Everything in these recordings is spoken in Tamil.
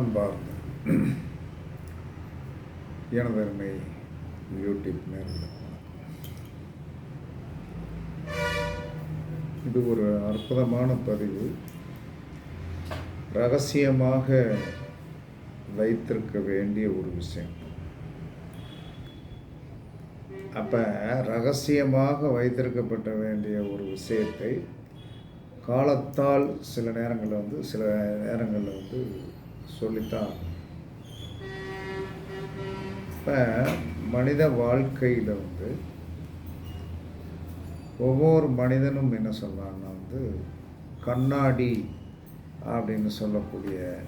அன்பார்ந்த எனதருமை யூடியூப் நேரில் இது ஒரு அற்புதமான பதிவு. ரகசியமாக வைத்திருக்க வேண்டிய ஒரு விஷயம். அப்போ ரகசியமாக வைத்திருக்கப்பட்ட வேண்டிய ஒரு விஷயத்தை காலத்தால் சில நேரங்களில் வந்து சில நேரங்களில் வந்து சொல்லித்தான் இப்போ மனித வாழ்க்கையில் வந்து ஒவ்வொரு மனிதனும் என்ன சொல்கிறான்னா வந்து கண்ணாடி அப்படின்னு சொல்லக்கூடிய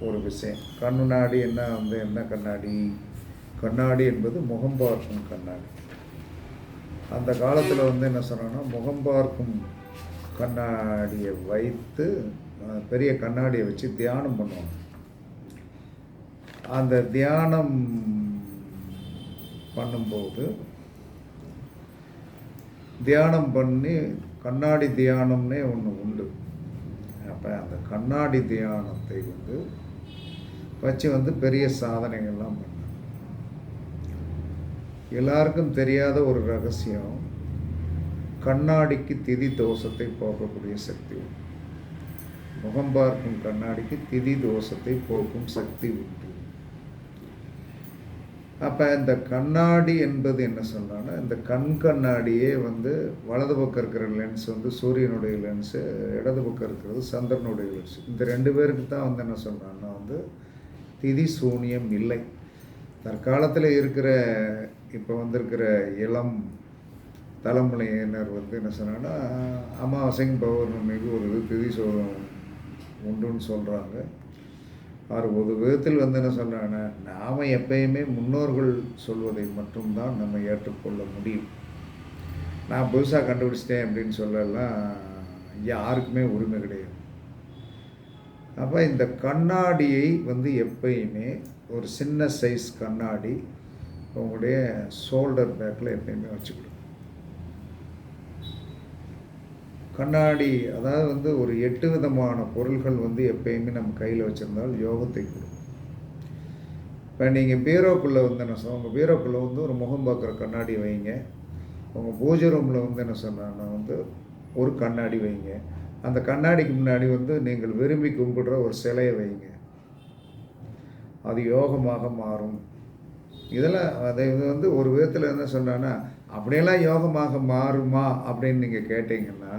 ஒரு விஷயம். கண்ணாடி என்ன வந்து என்ன கண்ணாடி? கண்ணாடி என்பது முகம் பார்க்கும் கண்ணாடி. அந்த காலத்தில் வந்து என்ன சொன்னாங்கன்னா முகம் பார்க்கும் கண்ணாடியை வைத்து பெரிய கண்ணாடியை வச்சு தியானம் பண்ணுவாங்க. அந்த தியானம் பண்ணும்போது தியானம் பண்ணி கண்ணாடி தியானம்னே ஒன்று உண்டு. அப்போ அந்த கண்ணாடி தியானத்தை வந்து வச்சு வந்து பெரிய சாதனைகள்லாம் பண்ணாங்க எல்லாருக்கும் தெரியாத ஒரு ரகசியம் கண்ணாடிக்கு திதி தோஷத்தை போகக்கூடிய சக்தி உண்டு. முகம் பார்க்கும் கண்ணாடிக்கு திதி தோஷத்தை போக்கும் சக்தி உண்டு. அப்போ இந்த கண்ணாடி என்பது என்ன சொல்றான்னா இந்த கண் கண்ணாடியே வந்து வலது பக்கம் இருக்கிற லென்ஸ் வந்து சூரியனுடைய லென்ஸு இடது பக்கம் இருக்கிறது சந்திரனுடைய லென்ஸ் இந்த ரெண்டு பேருக்கு தான் வந்து என்ன சொன்னான்னா வந்து திதி சூனியம் இல்லை. தற்காலத்தில் இருக்கிற இப்போ வந்திருக்கிற இளம் தலைமுறையினர் வந்து என்ன சொன்னாங்கன்னா அமாவாசைக்கும் பௌர்ணமிக்கு ஒரு திதி சோதம் உண்டுன்னு சொல்கிறாங்க அவர் ஒரு விதத்தில் வந்து என்ன சொல்கிறாங்கன்னா நாம் எப்பயுமே முன்னோர்கள் சொல்வதை மட்டும்தான் நம்ம ஏற்றுக்கொள்ள முடியும். நான் புதுசாக கண்டுபிடிச்சிட்டேன் அப்படின்னு சொல்லலாம் யாருக்குமே உரிமை கிடையாது. அப்போ இந்த கண்ணாடியை வந்து எப்பயுமே ஒரு சின்ன சைஸ் கண்ணாடி உங்களுடைய ஷோல்டர் பேக்கில் எப்பயுமே வச்சுக்கணும். கண்ணாடி அதாவது வந்து ஒரு எட்டு விதமான பொருள்கள் வந்து எப்பயுமே நம்ம கையில் வச்சுருந்தால் யோகத்தை கொடுக்கும். இப்போ நீங்கள் பீரோக்குள்ளே வந்து என்ன சொல் உங்கள் பீரோக்குள்ளே வந்து ஒரு முகம் பார்க்குற கண்ணாடி வைங்க. உங்கள் பூஜை ரூமில் வந்து என்ன சொன்னான்னா வந்து ஒரு கண்ணாடி வைங்க. அந்த கண்ணாடிக்கு முன்னாடி வந்து நீங்கள் விரும்பி கும்பிடுற ஒரு சிலையை வைங்க. அது யோகமாக மாறும். இதெல்லாம் அதை வந்து ஒரு விதத்தில் என்ன சொன்னான்னா அப்படியெல்லாம் யோகமாக மாறுமா? அப்படின்னு நீங்கள் கேட்டிங்கன்னா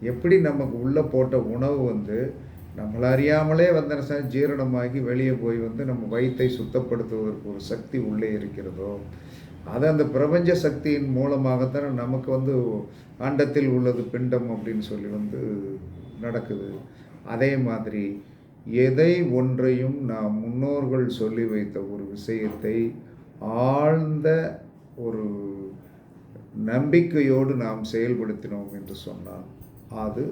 எப்படி நமக்கு உள்ளே போட்ட உணவு வந்து நம்மளை அறியாமலே வந்து ஜீரணமாகி வெளியே போய் வந்து நம்ம வயிற்றை சுத்தப்படுத்துவதற்கு ஒரு சக்தி உள்ளே இருக்கிறதோ அது அந்த பிரபஞ்ச சக்தியின் மூலமாகத்தானே நமக்கு வந்து அண்டத்தில் உள்ளது பிண்டம் அப்படின்னு சொல்லி வந்து நடக்குது. அதே மாதிரி எதை ஒன்றையும் நாம் முன்னோர்கள் சொல்லி வைத்த ஒரு விஷயத்தை ஆழ்ந்த ஒரு நம்பிக்கையோடு நாம் செயல்படுத்தினோம் என்று சொன்னால் அது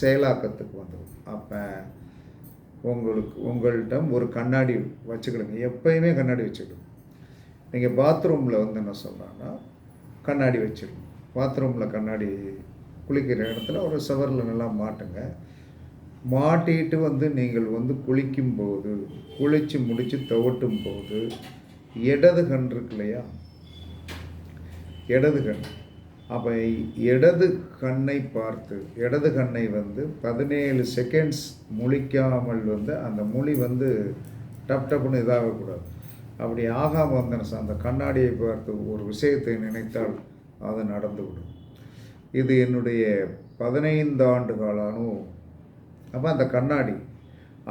செயலாக்கத்துக்கு வந்துடும். அப்போ உங்களுக்கு உங்கள்கிட்ட ஒரு கண்ணாடி வச்சுக்கிடுங்க எப்பயுமே கண்ணாடி வச்சுக்கிடுங்க நீங்கள் பாத்ரூமில் வந்து என்ன சொல்கிறாங்கன்னா கண்ணாடி வச்சிடுங்க பாத்ரூமில் கண்ணாடி குளிக்கிற இடத்துல ஒரு சவரில் நல்லா மாட்டுங்க. மாட்டிட்டு வந்து நீங்கள் வந்து குளிக்கும்போது குளித்து முடித்து துவட்டும் போது இடது கண் இருக்கு இல்லையா? இடது கண். அப்போ இடது கண்ணை பார்த்து இடது கண்ணை வந்து பதினேழு செகண்ட்ஸ் முழிக்காமல் வந்து அந்த மொழி வந்து டப் டப்புன்னு இதாகக்கூடாது. அப்படி ஆகாம வந்தன அந்த கண்ணாடியை பார்த்து ஒரு விஷயத்தை நினைத்தால் அது நடந்துவிடும். இது என்னுடைய பதினைந்து ஆண்டு கால அனுபவம் அப்போ அந்த கண்ணாடி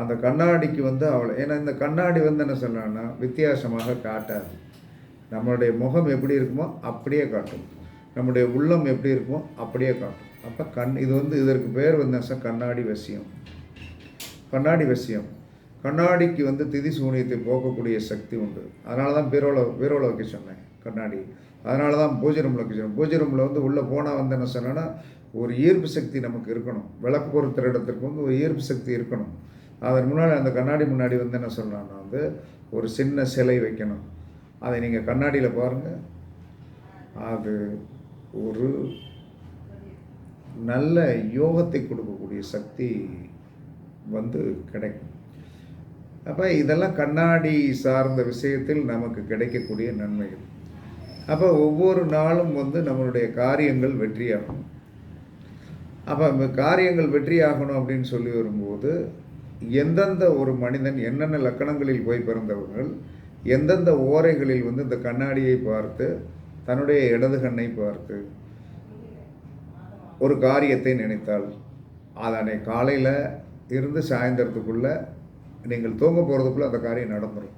அந்த கண்ணாடிக்கு வந்து அவளை ஏன்னா இந்த கண்ணாடி வந்து என்ன சொல்லலாம்னா வித்தியாசமாக காட்டாது. நம்மளுடைய முகம் எப்படி இருக்குமோ அப்படியே காட்டும். நம்முடைய உள்ளம் எப்படி இருக்குமோ அப்படியே காட்டும். அப்போ கண் இது வந்து இதற்கு பேர் வந்து என்ன கண்ணாடி வசியம். கண்ணாடி வசியம். கண்ணாடிக்கு வந்து திதி சூனியத்தை போக்கக்கூடிய சக்தி உண்டு. அதனால தான் பீரோல பீரோல வைக்க சொன்னேன் கண்ணாடி. அதனால தான் பூஜை ரூமில் வைக்க சொன்னேன். பூஜை ரூமில் வந்து உள்ளே போனால் வந்து என்ன சொன்னேன்னா ஒரு ஈர்ப்பு சக்தி நமக்கு இருக்கணும். விளக்கு பொறுத்துற இடத்துக்கு வந்து ஒரு ஈர்ப்பு சக்தி இருக்கணும். அதன் முன்னாடி அந்த கண்ணாடி முன்னாடி வந்து என்ன சொல்கிறான்னா வந்து ஒரு சின்ன சிலை வைக்கணும். அதை நீங்கள் கண்ணாடியில் பாருங்கள் அது ஒரு நல்ல யோகத்தை கொடுக்கக்கூடிய சக்தி வந்து கிடைக்கும். அப்போ இதெல்லாம் கண்ணாடி சார்ந்த விஷயத்தில் நமக்கு கிடைக்கக்கூடிய நன்மைகள். அப்போ ஒவ்வொரு நாளும் வந்து நம்மளுடைய காரியங்கள் வெற்றியாகும். அப்போ காரியங்கள் வெற்றியாகணும் அப்படின்னு சொல்லி வரும்போது எந்தெந்த ஒரு மனிதன் என்னென்ன லக்கணங்களில் போய் பிறந்தவர்கள் எந்தெந்த ஓரைகளில் வந்து இந்த கண்ணாடியை பார்த்து தன்னுடைய இடது கண்ணை பார்த்து ஒரு காரியத்தை நினைத்தால் அதனை காலையில் இருந்து சாயந்தரத்துக்குள்ளே நீங்கள் தூங்க போகிறதுக்குள்ளே அந்த காரியம் நடந்துடும்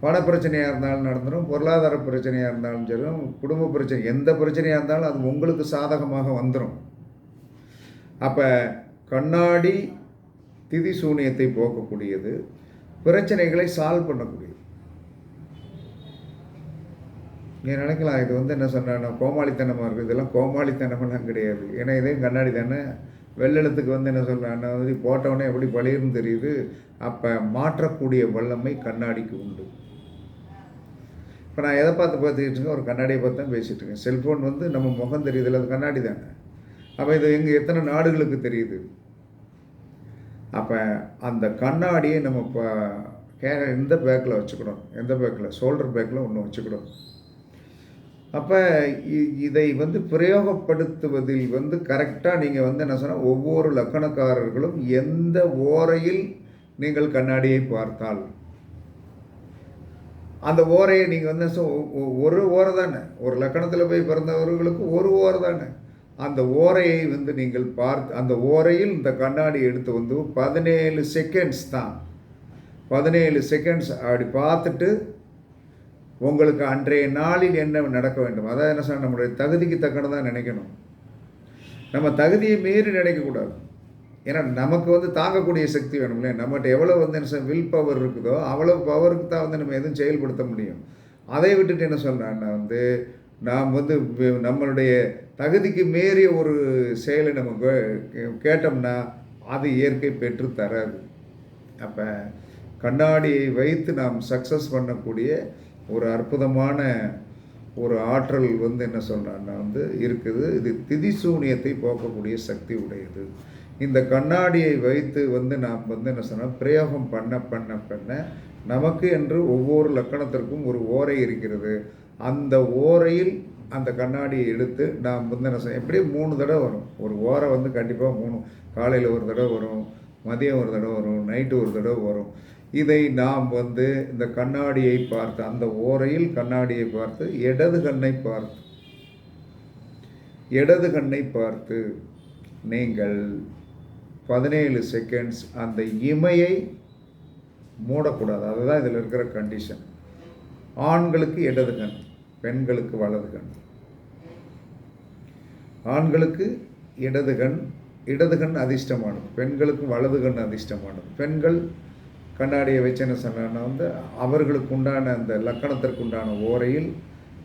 பண பிரச்சனையாக இருந்தாலும் நடந்துடும் பொருளாதார பிரச்சனையாக இருந்தாலும் சரி குடும்ப பிரச்சனை எந்த பிரச்சனையாக இருந்தாலும் அது உங்களுக்கு சாதகமாக வந்துடும் அப்போ கண்ணாடி திதி சூனியத்தை போக்கக்கூடியது பிரச்சனைகளை சால்வ் பண்ணக்கூடியது. நீ நினைக்கலாம் இது வந்து என்ன சொன்னா கோமாளித்தனமாக இருக்குது இதெல்லாம் கோமாளித்தனமெல்லாம் கிடையாது. ஏன்னா இதே கண்ணாடி தானே? வெள்ளெழுத்துக்கு வந்து என்ன சொல்கிறேன் வந்து போட்டவொடனே எப்படி பளிர்னு தெரியுது? அப்போ மாற்றக்கூடிய வல்லமை கண்ணாடிக்கு உண்டு. இப்போ நான் எதை பார்த்து பார்த்துக்கிட்டு இருக்கேன்? ஒரு கண்ணாடியை பார்த்து தான் பேசிகிட்டு இருக்கேன். செல்ஃபோன் வந்து நம்ம முகம் தெரியுதுல்ல அது கண்ணாடி தானே? அப்போ இது எங்கே எத்தனை நாடுகளுக்கு தெரியுது? அப்போ அந்த கண்ணாடியை நம்ம இப்போ கே எந்த பேக்கில் வச்சுக்கணும்? எந்த பேக்கில் ஷோல்டர் பேக்கில் ஒன்று வச்சுக்கணும். அப்போ இதை வந்து பிரயோகப்படுத்துவதில் வந்து கரெக்டாக நீங்கள் வந்து என்ன சொன்னால் ஒவ்வொரு லக்கணக்காரர்களும் எந்த ஓரையில் நீங்கள் கண்ணாடியை பார்த்தால்? அந்த ஓரையை நீங்கள் வந்து ஒரு ஓரை தானே. ஒரு லக்கணத்தில் போய் பிறந்தவர்களுக்கு ஒரு ஓரை தானே. அந்த ஓரையை வந்து நீங்கள் பார்த்து அந்த ஓரையில் இந்த கண்ணாடி எடுத்து வந்து பதினேழு செகண்ட்ஸ் தான். பதினேழு செகண்ட்ஸ் அப்படி பார்த்துட்டு உங்களுக்கு அன்றைய நாளில் என்ன நடக்க வேண்டும்? அதாவது என்ன சார் நம்மளுடைய தகுதிக்கு தக்கன தான் நினைக்கணும். நம்ம தகுதியை மீறி நினைக்கக்கூடாது ஏன்னா நமக்கு வந்து தாங்கக்கூடிய சக்தி வேணும்ல நம்மகிட்ட எவ்வளோ வந்து என்ன சார் வில் பவர் இருக்குதோ அவ்வளோ பவருக்கு தான் வந்து நம்ம எதுவும் செயல்படுத்த முடியும். அதை விட்டுட்டு என்ன சொல்கிறேன்னா வந்து நாம் வந்து நம்மளுடைய தகுதிக்கு மீறிய ஒரு செயலை நம்ம கேட்டோம்னா அது இயற்கை பெற்று தராது. அப்போ கண்ணாடியை வைத்து நாம் சக்ஸஸ் பண்ணக்கூடிய ஒரு அற்புதமான ஒரு ஆற்றல் வந்து என்ன சொல்கிறான்னா வந்து இருக்குது. இது திதிசூனியத்தை போக்கக்கூடிய சக்தி உடையது. இந்த கண்ணாடியை வைத்து வந்து நாம் வந்து என்ன சொன்னால் பிரயோகம் பண்ண பண்ண பண்ண நமக்கு என்று ஒவ்வொரு லக்கணத்திற்கும் ஒரு ஓரை இருக்கிறது. அந்த ஓரையில் அந்த கண்ணாடியை எடுத்து நாம் வந்து என்ன செய்ய எப்படியும் மூணு தடவை வரும். ஒரு ஓரை வந்து கண்டிப்பாக மூணு காலையில் ஒரு தடவை வரும் மதியம் ஒரு தடவை வரும் நைட்டு ஒரு தடவை வரும். இதை நாம் வந்து இந்த கண்ணாடியை பார்த்து அந்த ஓரையில் கண்ணாடியை பார்த்து இடது கண்ணை பார்த்து இடது கண்ணை பார்த்து நீங்கள் பதினேழு செகண்ட்ஸ் அந்த இமையை மூடக்கூடாது. அதுதான் இதில் இருக்கிற கண்டிஷன் ஆண்களுக்கு இடது கண் பெண்களுக்கு வலது கண். ஆண்களுக்கு இடது கண் இடது கண் அதிர்ஷ்டமானது பெண்களுக்கு வலது கண் அதிர்ஷ்டமானது. பெண்கள் கண்ணாடியை வச்சு என்ன சொன்னான்னா வந்து அவர்களுக்கு உண்டான அந்த லக்கணத்திற்கு உண்டான ஓரையில்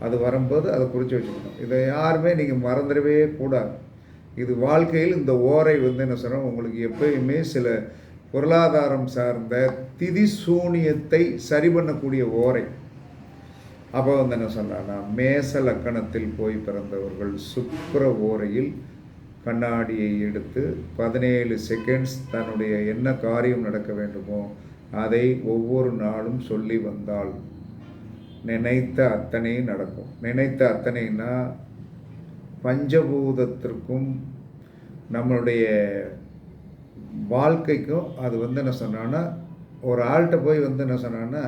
அது வரும்போது அதை குறித்து வச்சுக்கணும். இதை யாருமே நீங்கள் மறந்துடவே கூடாது. இது வாழ்க்கையில் இந்த ஓரை வந்து என்ன சொன்னால் உங்களுக்கு எப்பயுமே சில பொருளாதாரம் சார்ந்த திதி சூனியத்தை சரி பண்ணக்கூடிய ஓரை. அப்போ வந்து என்ன சொன்னான்னா மேச லக்கணத்தில் போய் பிறந்தவர்கள் சுக்கர ஓரையில் கண்ணாடியை எடுத்து பதினேழு செகண்ட்ஸ் தன்னுடைய என்ன காரியம் நடக்க வேண்டுமோ அதை ஒவ்வொரு நாளும் சொல்லி வந்தால் நினைத்த அத்தனையும் நடக்கும். நினைத்த அத்தனைனா பஞ்சபூதத்திற்கும் நம்மளுடைய வாழ்க்கைக்கும் அது வந்து என்ன சொன்னான்னா ஒரு ஆள்கிட்ட போய் வந்து என்ன சொன்னான்னா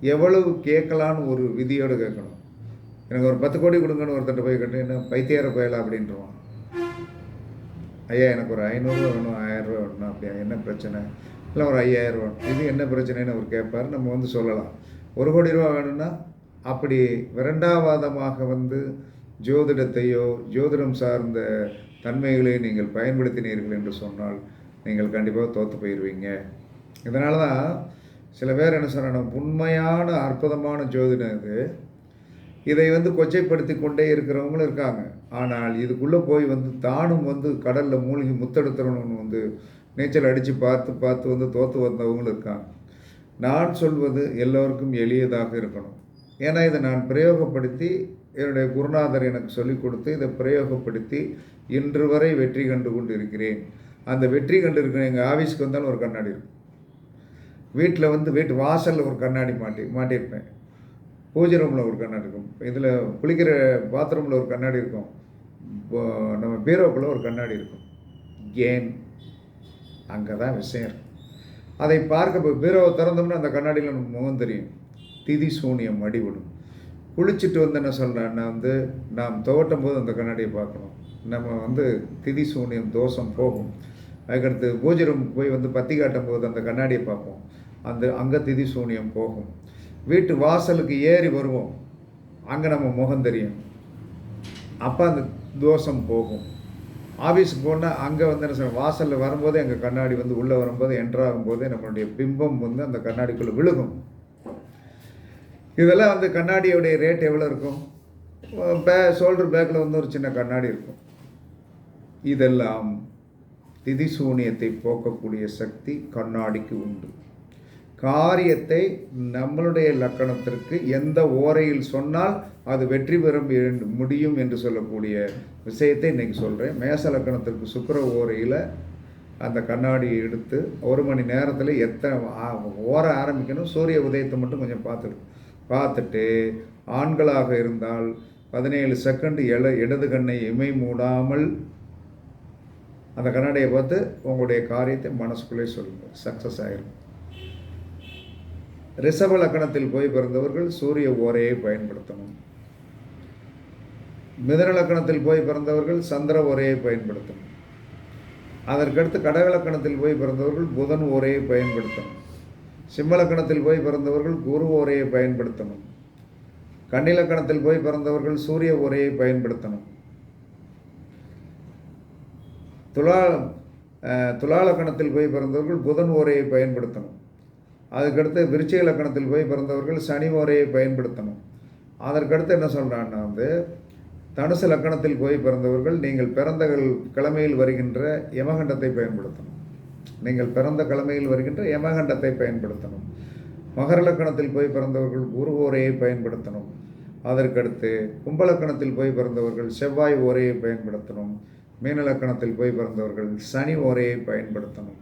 எவ்வளவு கேட்கலான்னு ஒரு விதியோடு கேட்கணும். எனக்கு ஒரு பத்து கோடி கொடுங்கன்னு ஒருத்தட்ட போய் கேட்டு என்ன பைத்தியார போயலாம் அப்படின்ட்டுருவான் ஐயா எனக்கு ஒரு ஐநூறுரூவா வேணும் ஆயிரரூவா வேணும் அப்படியா? என்ன பிரச்சனை? இல்லை ஒரு ஐயாயிரம் ரூபா இது என்ன பிரச்சனைன்னு அவர் கேட்பார். நம்ம வந்து சொல்லலாம். ஒரு கோடி ரூபா வேணும்னா அப்படி விரண்டாவாதமாக வந்து ஜோதிடத்தையோ ஜோதிடம் சார்ந்த தன்மைகளை நீங்கள் பயன்படுத்தினீர்கள் என்று சொன்னால் நீங்கள் கண்டிப்பாக தோற்று போயிடுவீங்க இதனால தான் சில பேர் என்ன சொல்கிறாங்க உண்மையான அற்புதமான ஜோதிடம் இது. இதை வந்து கொச்சைப்படுத்தி கொண்டே இருக்கிறவங்களும் இருக்காங்க. ஆனால் இதுக்குள்ளே போய் வந்து தானும் வந்து கடலில் மூழ்கி முத்தெடுத்துறணும்னு வந்து நீச்சல் அடித்து பார்த்து பார்த்து வந்து தோற்று வந்தவங்களும் இருக்காங்க. நான் சொல்வது எல்லோருக்கும் எளியதாக இருக்கணும். ஏன்னா இதை நான் பிரயோகப்படுத்தி என்னுடைய குருநாதர் எனக்கு சொல்லிக் கொடுத்து இதை பிரயோகப்படுத்தி இன்று வரை வெற்றி கண்டு கொண்டு இருக்கிறேன் அந்த வெற்றி கண்டு இருக்கிற எங்கள் ஆஃபீஸ்க்கு வந்தாலும் ஒரு கண்ணாடி இருக்கும். வீட்டில் வந்து வீட்டு வாசலில் ஒரு கண்ணாடி மாட்டி மாட்டியிருப்பேன். பூஜை ரூமில் ஒரு கண்ணாடி இருக்கும். இதில் குளிக்கிற பாத்ரூமில் ஒரு கண்ணாடி இருக்கும். நம்ம பீரோக்குள்ளே ஒரு கண்ணாடி இருக்கும். ஏன்? அங்கே தான் விஷயம் இருக்கும் அதை பார்க்க இப்போ பீரோவை திறந்தோம்னா அந்த கண்ணாடியில் நமக்கு முகம் தெரியும். திதி சூனியம் அடிபடும். குளிச்சுட்டு வந்து என்ன சொல்கிறேன்னா வந்து நாம் துவட்டும் போது அந்த கண்ணாடியை பார்க்கணும். நம்ம வந்து திதி சூனியம் தோஷம் போகும். அதுக்கடுத்து பூஜை ரூமுக்கு போய் வந்து பத்தி காட்டும் போது அந்த கண்ணாடியை பார்ப்போம். அந்த அங்கே திதி சூனியம் போகும். வீட்டு வாசலுக்கு ஏறி வருவோம். அங்கே நம்ம முகம் தெரியும். அப்போ அந்த தோஷம் போகும். ஆஃபீஸுக்கு போனால் அங்கே வந்து என்ன சொல்ல வாசலில் வரும்போது எங்கள் கண்ணாடி வந்து உள்ளே வரும்போது என்ட்ரு போது நம்மளுடைய பிம்பம் வந்து அந்த கண்ணாடிக்குள்ளே விழுகும். இதெல்லாம் வந்து கண்ணாடியோடைய ரேட் எவ்வளோ இருக்கும்? பே ஷோல்டர் பேக்கில் வந்து ஒரு சின்ன கண்ணாடி இருக்கும். இதெல்லாம் திதி சூனியத்தை போக்கக்கூடிய சக்தி கண்ணாடிக்கு உண்டு. காரியத்தை நம்மளுடைய லக்கணத்திற்கு எந்த ஓரையில் சொன்னால் அது வெற்றி பெற முடியும் என்று சொல்லக்கூடிய விஷயத்தை இன்னைக்கு சொல்கிறேன் மேச லக்கணத்திற்கு சுக்கிர ஓரையில் அந்த கண்ணாடியை எடுத்து ஒரு மணி நேரத்தில் எத்தனை ஓர ஆரம்பிக்கணும்? சூரிய உதயத்தை மட்டும் கொஞ்சம் பார்த்துடு பார்த்துட்டு ஆண்களாக இருந்தால் பதினேழு செகண்ட் எல இடது கண்ணை இமை மூடாமல் அந்த கண்ணாடியை பார்த்து உங்களுடைய காரியத்தை மனசுக்குள்ளே சொல்லுங்கள் சக்ஸஸ் ஆயிரும். ரிஷப லக்கணத்தில் போய் பிறந்தவர்கள் சூரிய ஓரையை பயன்படுத்தணும். மிதன லக்கணத்தில் போய் பிறந்தவர்கள் சந்திர ஓரையை பயன்படுத்தணும். அதற்கடுத்து கடக லக்கணத்தில் போய் பிறந்தவர்கள் புதன் ஓரையை பயன்படுத்தணும். சிம்ம லக்கணத்தில் போய் பிறந்தவர்கள் குரு ஓரையை பயன்படுத்தணும். கன்னிலக்கணத்தில் போய் பிறந்தவர்கள் சூரிய ஓரையை பயன்படுத்தணும். துலா துலாலக்கணத்தில் போய் பிறந்தவர்கள் புதன் ஓரையை பயன்படுத்தணும். அதுக்கடுத்து விருச்சிக லக்கணத்தில் போய் பிறந்தவர்கள் சனி ஓரையை பயன்படுத்தணும். அதற்கடுத்து என்ன சொல்கிறான்னா வந்து தனுசு லக்கணத்தில் போய் பிறந்தவர்கள் நீங்கள் பிறந்த கிழமையில் வருகின்ற யமகண்டத்தை பயன்படுத்தணும். நீங்கள் பிறந்த கிழமையில் வருகின்ற யமகண்டத்தை பயன்படுத்தணும். மகர லக்கணத்தில் போய் பிறந்தவர்கள் குரு ஓரையை பயன்படுத்தணும். அதற்கடுத்து கும்பலக்கணத்தில் போய் பிறந்தவர்கள் செவ்வாய் ஓரையை பயன்படுத்தணும். மீன லக்கணத்தில் போய் பிறந்தவர்கள் சனி ஓரையை பயன்படுத்தணும்.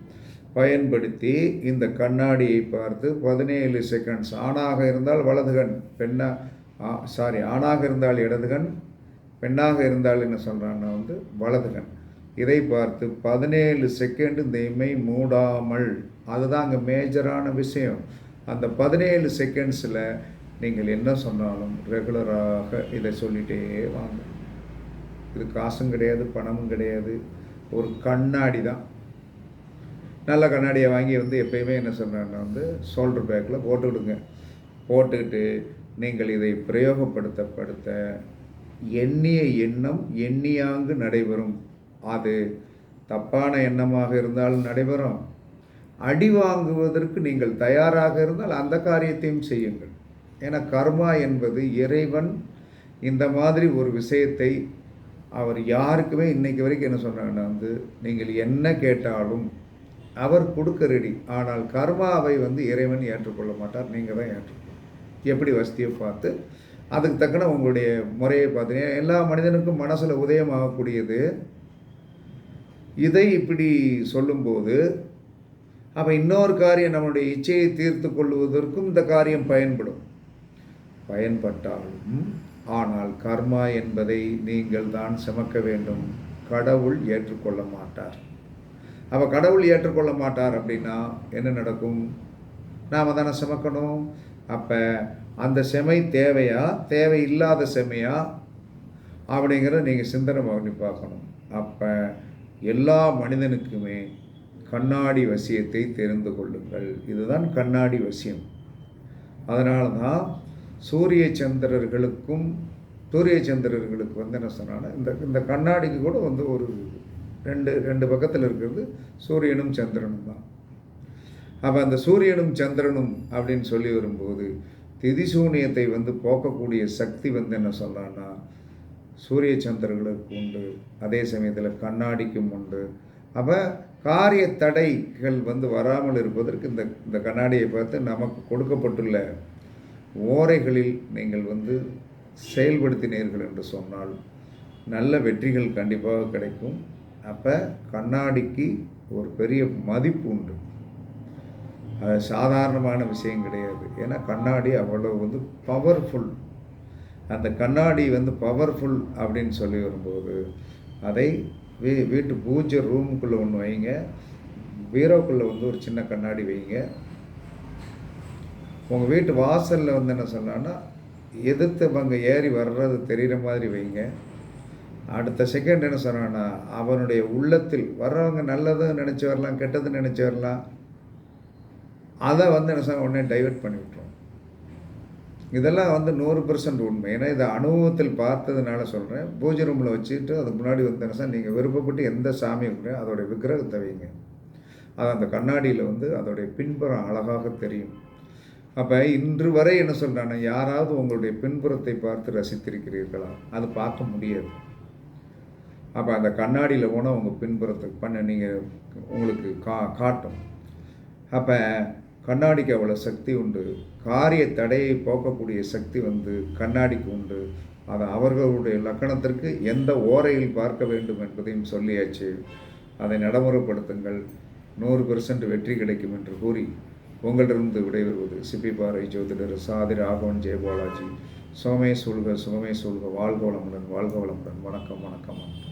பயன்படுத்தி இந்த கண்ணாடியை பார்த்து பதினேழு செகண்ட்ஸ் ஆணாக இருந்தால் வலதுகண் பெண்ணா சாரி ஆணாக இருந்தால் இடதுகண் பெண்ணாக இருந்தால் என்ன சொல்கிறான்னா வந்து வலதுகண் இதை பார்த்து பதினேழு செகண்ட் இந்த இமை மூடாமல். அதுதான் அங்கே மேஜரான விஷயம். அந்த பதினேழு செகண்ட்ஸில் நீங்கள் என்ன சொன்னாலும் ரெகுலராக இதை சொல்லிட்டே வாங்க. இது காசும் கிடையாது பணமும் கிடையாது. ஒரு கண்ணாடி தான். நல்ல கண்ணாடியை வாங்கி வந்து எப்பயுமே என்ன சொல்கிறேன்னா வந்து ஷோல்டர் பேக்கில் போட்டுக்கிடுங்க போட்டுக்கிட்டு நீங்கள் இதை பிரயோகப்படுத்தப்படுத்த எண்ணிய எண்ணம் எண்ணியாங்கு நடைபெறும். அது தப்பான எண்ணமாக இருந்தாலும் நடைபெறும். அடி வாங்குவதற்கு நீங்கள் தயாராக இருந்தால் அந்த காரியத்தையும் செய்யுங்கள். ஏன்னா கர்மா என்பது இறைவன் இந்த மாதிரி ஒரு விஷயத்தை அவர் யாருக்குமே இன்னைக்கு வரைக்கும் என்ன சொல்கிறாங்கன்னா வந்து நீங்கள் என்ன கேட்டாலும் அவர் கொடுக்க ரெடி ஆனால் கர்மாவை வந்து இறைவன் ஏற்றுக்கொள்ள மாட்டார். நீங்கள் தான் ஏற்றுக்கொள்ளணும். எப்படி வசதியை பார்த்து அதுக்கு தக்கன உங்களுடைய முறையை பார்த்தீங்கன்னா எல்லா மனிதனுக்கும் மனசில் உதயமாகக்கூடியது இதை இப்படி சொல்லும்போது அப்போ இன்னொரு காரியம் நம்மளுடைய இச்சையை தீர்த்து கொள்வதற்கும் இந்த காரியம் பயன்படும். பயன்பட்டாலும் ஆனால் கர்மா என்பதை நீங்கள் தான் சுமக்க வேண்டும். கடவுள் ஏற்றுக்கொள்ள மாட்டார். அப்போ கடவுள் ஏற்றுக்கொள்ள மாட்டார் அப்படின்னா என்ன நடக்கும்? நாம் தானே சுமக்கணும். அப்போ அந்த செமை தேவையா? தேவையில்லாத செமையா? அப்படிங்கிறத நீங்கள் சிந்தனை பண்ணி பார்க்கணும். அப்போ எல்லா மனிதனுக்குமே கண்ணாடி வசியத்தை தெரிந்து கொள்ளுங்கள். இதுதான் கண்ணாடி வசியம். அதனால தான் சூரிய சந்திரர்களுக்கும் சூரிய சந்திரர்களுக்கு வந்து என்ன சொன்னால் இந்த இந்த கண்ணாடிக்கு கூட வந்து ஒரு ரெண்டு ரெண்டு பக்கத்தில் இருக்கிறது சூரியனும் சந்திரனும் தான். அப்போ அந்த சூரியனும் சந்திரனும் அப்படின்னு சொல்லி வரும்போது திதிசூனியத்தை வந்து போக்கக்கூடிய சக்தி வந்து என்ன சொல்கிறான்னா சூரிய சந்திரர்களுக்கு உண்டு அதே சமயத்தில் கண்ணாடிக்கும் உண்டு. அப்போ காரிய தடைகள் வந்து வராமல் இருப்பதற்கு இந்த இந்த கண்ணாடியை பார்த்து நமக்கு கொடுக்கப்பட்டுள்ள ஓரைகளில் நீங்கள் வந்து செயல்படுத்தினீர்கள் என்று சொன்னால் நல்ல வெற்றிகள் கண்டிப்பாக கிடைக்கும். அப்போ கண்ணாடிக்கு ஒரு பெரிய மதிப்பு உண்டு. அது சாதாரணமான விஷயம் கிடையாது. ஏன்னா கண்ணாடி அவ்வளோ வந்து பவர்ஃபுல் அந்த கண்ணாடி வந்து பவர்ஃபுல் அப்படின்னு சொல்லி வரும்போது அதை வீ வீட்டு பூஜை ரூமுக்குள்ளே ஒன்று வைங்க. பீரோக்குள்ளே வந்து ஒரு சின்ன கண்ணாடி வைங்க. உங்கள் வீட்டு வாசலில் வந்து என்ன சொன்னான்னா எதிர்த்தவங்க ஏறி வர்றது தெரிகிற மாதிரி வைங்க. அடுத்த செகண்ட் என்ன சொன்னான்னா அவனுடைய உள்ளத்தில் வர்றவங்க நல்லதும் நினச்சி வரலாம் கெட்டதும் நினச்சி வரலாம். அதை வந்து என்ன சொன்ன உடனே டைவெர்ட் பண்ணி விட்ருவோம் இதெல்லாம் வந்து நூறு பர்சன்ட் உண்மை. ஏன்னா இதை அனுபவத்தில் பார்த்ததுனால சொல்கிறேன் பூஜை ரூமில் வச்சுட்டு அதுக்கு முன்னாடி வந்து என்ன சார் நீங்கள் விருப்பப்பட்டு எந்த சாமி கூட அதோடைய விக்கிரகத்தை வைங்க அது அந்த கண்ணாடியில் வந்து அதோடைய பின்புறம் அழகாக தெரியும். அப்போ இன்று வரை என்ன சொல்கிறான்னா யாராவது உங்களுடைய பின்புறத்தை பார்த்து ரசித்திருக்கிறீர்களா? அது பார்க்க முடியாது. அப்போ அந்த கண்ணாடியில் போனால் உங்கள் பின்புறத்துக்கு பண்ண நீங்கள் உங்களுக்கு கா காட்டும். அப்போ கண்ணாடிக்கு அவ்வளோ சக்தி உண்டு. காரிய தடையை போக்கக்கூடிய சக்தி வந்து கண்ணாடிக்கு உண்டு. அது அவர்களுடைய லக்கணத்திற்கு எந்த ஓரையில் பார்க்க வேண்டும் என்பதையும் சொல்லியாச்சு. அதை நடைமுறைப்படுத்துங்கள். நூறு பெர்சன்ட் வெற்றி கிடைக்கும் என்று கூறி உங்களிடமிருந்து விடைபெறுவது சிப்பிபாறை ஜோதிடர் சாதி ராகவன் ஜெயபாலாஜி சோமே சூழ்க சோமே சூழ்க. வாழ்க வளமுடன் வாழ்க வளமுடன். வணக்கம் வணக்கம் வணக்கம்.